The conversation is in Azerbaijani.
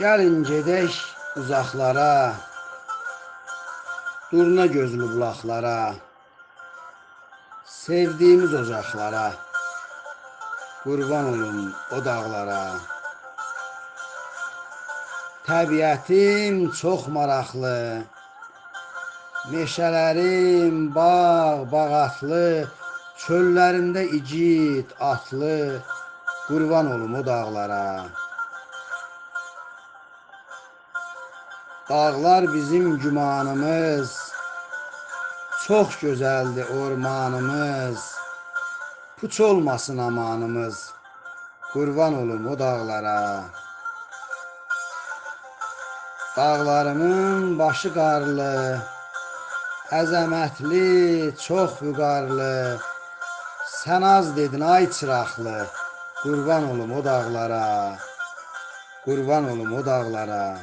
Gəlin gedək uzaqlara, Durna gözlü bulaqlara, Sevdiyimiz ocaqlara, Qurban olum o dağlara. Təbiətim çox maraqlı, Meşələrim bağ, bağatlı, Çöllərində igid, atlı, Qurban olum o dağlara. Dağlar bizim gümanımız, Çox gözəldir ormanımız, Puç olmasın amanımız, Qurban olum o dağlara. Dağlarımın başı qarlı, Əzəmətli, çox vüqarlı, Sən az dedin ay çıraqlı, Qurban olum o dağlara, Qurban olum o dağlara.